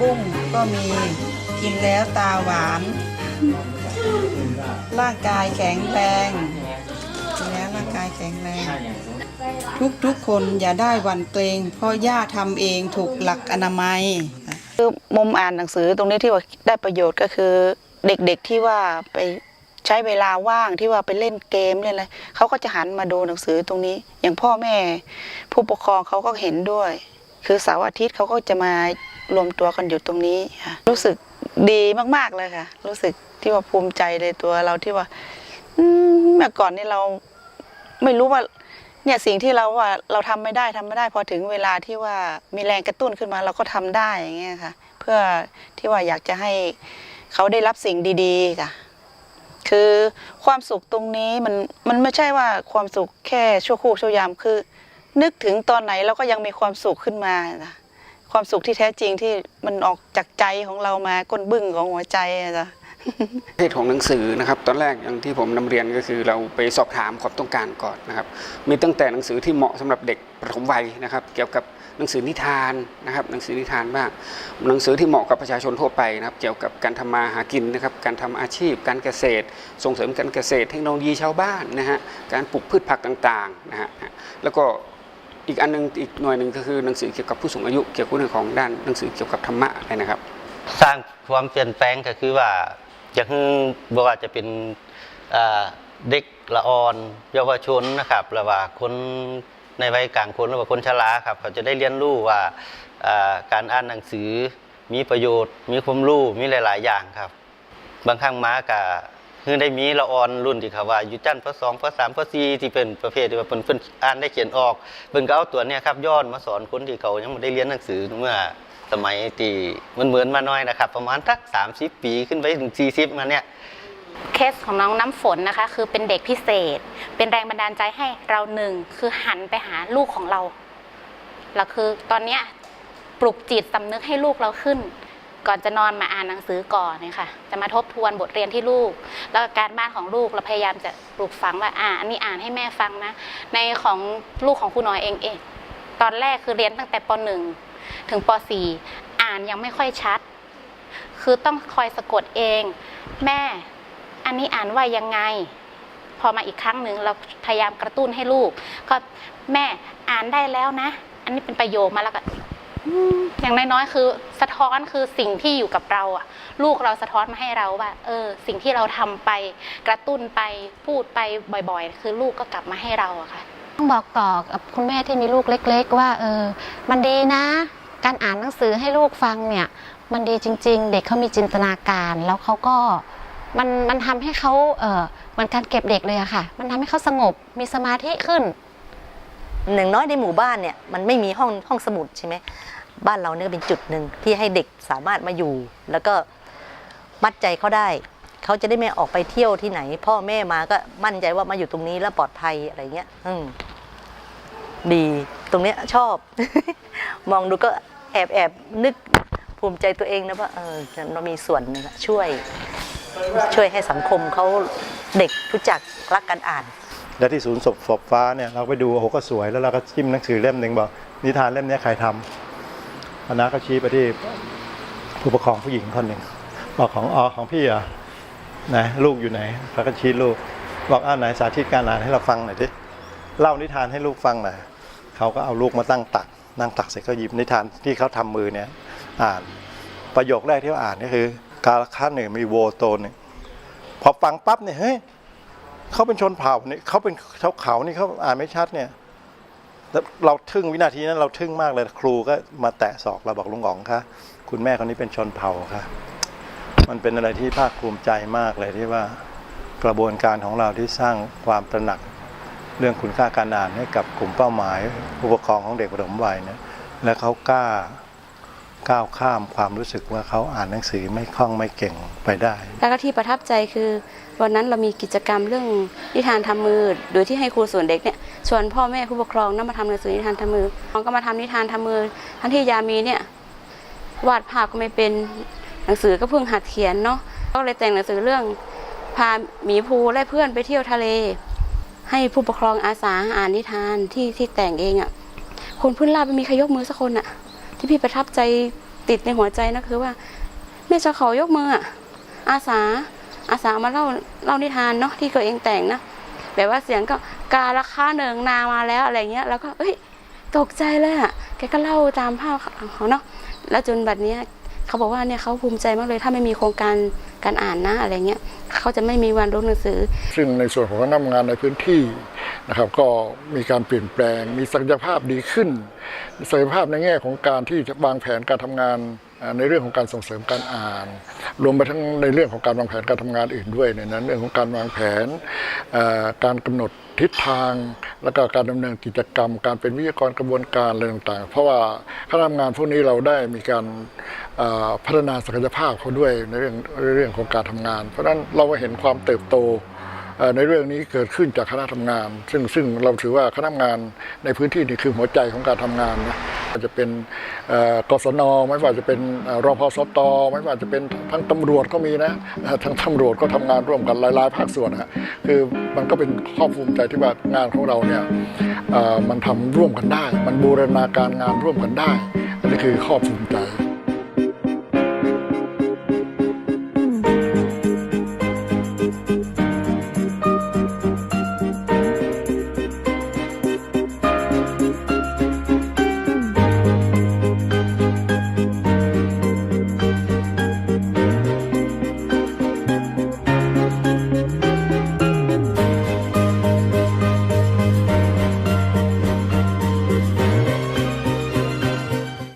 บุ้งก็มีกินแล้วตาหวาน ร่างกายแข็งแรงกินแล้วร่างกายแข็งแรง ทุกทุกคนอย่าได้หวั่นเกรงเพราะย่าทำเองถูกหลักอนามัยคือมุมอ่านหนังสือตรงนี้ที่ว่าได้ประโยชน์ก็คือเด็กๆที่ว่าไปใช้เวลาว่างที่ว่าไปเล่นเกมเล่นอะไรเขาก็จะหันมาดูหนังสือตรงนี้ อย่างพ่อแม่ ผู้ปกครองเขาก็เห็นด้วย คือเสาร์อาทิตย์เขาก็จะมา รวมตัวกันอยู่ตรงนี้ค่ะรู้สึกดีมากๆเลยค่ะ รู้สึกที่ว่าภูมิใจในตัวเราที่ว่าเมื่อก่อนนี่เราไม่รู้ว่า เนี่ยสิ่งที่เราว่าเราทำไม่ได้ทำไม่ได้พอถึงเวลาที่ว่ามีแรงกระตุ้นขึ้นมา เราก็ทำได้อย่างเงี้ยค่ะ เพื่อที่ว่าอยากจะให้เขาได้รับสิ่งดีๆค่ะ คือความสุขตรงนี้มันมันไม่ใช่ว่าความสุขแค่ชั่วครู่ชั่วยามคือ นึกถึงตอนไหนเราก็ยังมีความสุขขึ้นมาจ้ะ ความสุขที่แท้จริงที่มันออกจากใจของเรามาก้นบึ้งของหัวใจอะจ้ะ ประเภทของหนังสือนะครับตอนแรกอย่างที่ผมนำเรียนก็คือเราไปสอบถามความต้องการก่อนนะครับมีตั้งแต่หนังสือที่เหมาะสำหรับเด็กประถมวัยนะครับ เกี่ยวกับหนังสือนิทานนะครับหนังสือนิทานบ้างหนังสือที่เหมาะกับประชาชนทั่วไปนะครับเกี่ยวกับการทำมาหากินนะครับการทำอาชีพ การเกษตร ส่งเสริมการเกษตร เทคโนโลยีชาวบ้านนะฮะการปลูกพืชผักต่างๆนะฮะแล้วก็ อีกอันหนึงอีกหน่วยหนึ่งก็คือหนังสือเกี่ยวกับผู้สูงอายุเกี่ยวกับเรื่องของด้านหนังสือเกี่ยวกับธรรมะอะไรนะครับ สร้างความเปลี่ยนแปลงก็คือว่าจะคือบ่ว่าจะเป็นเด็กละอ่อน เยาวชนนะครับหรือว่าคนในวัยกลางคนหรือว่าคนชราครับเขาจะได้เรียนรู้ว่าการอ่านหนังสือมีประโยชน์ มีความรู้มีหลาย ๆ อย่างครับ บางครั้งมาก็ คือได้มีละออนรุ่นที่เขาว่าอยู่ชั้นป .2 ป .3 ป .4 ที่เป็นประเภทที่ว่าเพิ่นเพิ่นอ่านได้เขียนออกเพิ่นก็เอาตัวเนี้ยครับย้อนมาสอนคนที่เขายังบ่ได้เรียนหนังสือเมื่อสมัยที่มันเหมือนมาน้อยนะครับ ประมาณสัก30ปีขึ้นไปถึง40มาเนี่ยเคสของน้องน้ำฝนนะคะ คือเป็นเด็กพิเศษ เป็นแรงบันดาลใจให้เราหนึ่งคือหันไปหาลูกของเราเราคือตอนเนี้ยปลุกจิตสำนึกให้ลูกเราขึ้น ก่อนจะนอนมาอ่านหนังสือก่อนเนี่ยค่ะ จะมาทบทวนบทเรียนที่ลูก แล้วก็การบ้านของลูกเราพยายามจะปลูกฝังว่าอ่าอันนี้อ่านให้แม่ฟังนะ ในของลูกของครูน้อยเองเองตอนแรกคือเรียนตั้งแต่ป .1 ถึงป .4 อ่านยังไม่ค่อยชัด คือต้องคอยสะกดเอง แม่ อันนี้อ่านว่ายังไง พอมาอีกครั้งหนึ่งเราพยายามกระตุ้นให้ลูก ก็แม่อ่านได้แล้วนะ อันนี้เป็นประโยคมาแล้วก็ อืมอย่างน้อยๆคือสะท้อนคือสิ่งที่อยู่กับเราอะลูกเราสะท้อนมาให้เราว่า เออ สิ่งที่เราทำไปกระตุ้นไปพูดไปบ่อยๆ คือลูกก็กลับมาให้เราอะค่ะต้องบอกต่อกับคุณแม่ที่มีลูกเล็ก ๆ ว่า เออ มันดีนะ การอ่านหนังสือให้ลูกฟังเนี่ย มันดีจริง ๆ เด็กเขามีจินตนาการแล้วเขาก็มันมันทำให้เขาเออเหมือนการเก็บเด็กเลยอะค่ะ มันทำให้เขาสงบมีสมาธิขึ้นหนึ่างน้อยในหมู่บ้านเนี่ยมันไม่มีห้องห้องสมุดใช่ไหม บ้านเราเนี่ยเป็นจุดหนึ่งที่ให้เด็กสามารถมาอยู่ แล้วก็มัดใจเขาได้ เขาจะได้ไม่ออกไปเที่ยวที่ไหน พ่อแม่มาก็มั่นใจว่ามาอยู่ตรงนี้แล้วปลอดภัยอะไรเงี้ย อืมดีตรงเนี้ยชอบ มองดูก็แอบแอบนึกภูมิใจตัวเองนะว่าเออเรามีส่วนช่วย ช่วยให้สังคมเขาเด็กรู้จักรักการอ่าน แล้วที่ศูนย์ศพศพฟ้าเนี่ยเราไปดูโอ้โหก็สวยแล้วเราก็จิ้มหนังสือเล่มหนึ่งบอกนิทานเล่มนี้ใครทำ คณะก็ชี้ไปที่ผู้ปกครองผู้หญิงคนหนึ่งบอกของอ๋อของพี่เหรอะไหนลูกอยู่ไหนเขาก็ชี้ลูก บอกอ้าวไหนสาธิตการอ่านให้เราฟังหน่อยดิเล่านิทานให้ลูกฟังหน่อยเขาก็เอาลูกมาตั้งตัก นั่งตักเสร็จก็หยิบนิทานที่เขาทำมือเนี่ย อ่านประโยคแรกที่เขาอ่านก็คือ กาลคาหนึ่งมีโวโตนหนึ่งพอฟังปั๊บเนี่ยเฮ้ยเขาเป็นชนเผ่านี่เขาเป็นชาวเขานี่เขาอ่านไม่ชัดเนี่ย แล้วเราทึ่งวินาทีนั้นเราทึ่งมากเลยครูก็มาแตะศอกเราบอกลุงอ๋องคะคุณแม่คนนี้เป็นชนเผ่าค่ะ มันเป็นอะไรที่ภาคภูมิใจมากเลยที่ว่ากระบวนการของเราที่สร้างความตระหนักเรื่องคุณค่าการอ่านให้กับกลุ่มเป้าหมายผู้ปกครองของเด็กประถมวัยเนี่ยและเขากล้าก้าวข้ามความรู้สึกว่าเขาอ่านหนังสือไม่คล่องไม่เก่งไปได้ แล้วก็ที่ประทับใจคือ วันนั้นเรามีกิจกรรมเรื่องนิทานทำมือ โดยที่ให้ครูส่วนเด็กเนี่ย ชวนพ่อแม่ผู้ปกครองนั่งมาทำหนังสือนิทานทำมือน้องก็มาทำนิทานทำมือ ทั้งที่ยามีเนี่ยวาดภาพก็ไม่เป็นหนังสือก็เพิ่งหัดเขียนเนาะก็เลยแต่งหนังสือเรื่องพาหมีภูและเพื่อนไปเที่ยวทะเล ให้ผู้ปกครองอาสาอ่านนิทานที่ที่แต่งเองอะ่ะคนพื้นราบไม่มีใครยกมือสักคนอะ่ะ ที่พี่ประทับใจติดในหัวใจนะคือว่าแม่ชาวเขายกมืออะอาสาอาสามาเล่าเล่านิทานเนาะที่ตัวเองแต่งนะแบบว่าเสียงก็ กาละคาเนิงนามาแล้วอะไรเงี้ย แล้วก็เอ้ยตกใจเลยอะแกก็เล่าตามภาพของเขาเนาะแล้วจนบัดเนี้ยเขาบอกว่าเนี่ยเขาภูมิใจมากเลยถ้าไม่มีโครงการการอ่านนะอะไรเงี้ยเขาจะไม่มีวันรู้หนังสือ ซึ่งในส่วนของคณะทำงานในพื้นที่นะครับ ก็มีการเปลี่ยนแปลง มีศักยภาพดีขึ้นศักยภาพในแง่ของการที่จะวางแผนการทำงาน ในเรื่องของการส่งเสริมการอ่าน รวมไปทั้งในเรื่องของการวางแผนการทำงานอื่นด้วยในนั้นเรื่องของการวางแผนการกำหนดทิศทาง แล้วก็การดำเนินกิจกรรม การเป็นวิทยากรกระบวนการอะไรต่างๆ เพราะว่าคณะทำงานพวกนี้เราได้มีการพัฒนาศักยภาพเขาด้วยในเรื่องเรื่องของการทำงาน เพราะฉะนั้นเราเห็นความเติบโตในเรื่องนี้เกิดขึ้นจากคณะทำงาน ซึ่งซึ่งเราถือว่าคณะทำงานในพื้นที่นี่คือหัวใจของการทำงานนะ อาจจะเป็นกศนไม่ว่าจะเป็นรพสตไม่ว่าจะเป็นทั้งตำรวจก็มีนะทั้งตำรวจก็ทำงานร่วมกันหลายๆภาคส่วนฮะคือมันก็เป็นข้อภูมิใจที่ว่างานของเราเนี่ยอ่อมันทำร่วมกันได้ มันบูรณาการงานร่วมกันได้อันนี้คือข้อภูมิใจ